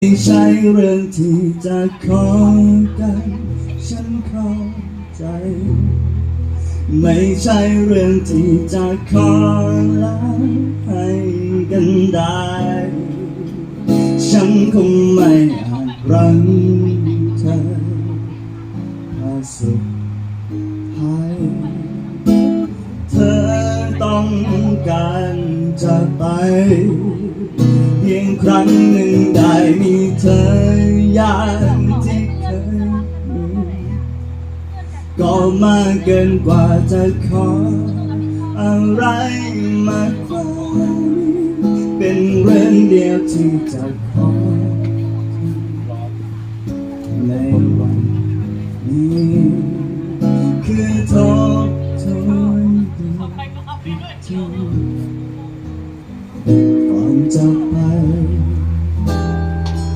ไม่ใช่เรื่องที่จะขอกัน ฉันเข้าใจ ไม่ใช่เรื่องที่จะขอล้วให้กันได้ ฉันคงไม่อาจรังเธอถ้าสุดท้ายเธอต้องการจะไป พียงครั้งหนึ่งได้มีเธออย่างที่เคยมีก็มากเกินกว่าจะขอ อะไรมากกว่าเป็นเรื่องเดียวที่จะขอในวันนี้คือทบทวนที่ 杂牌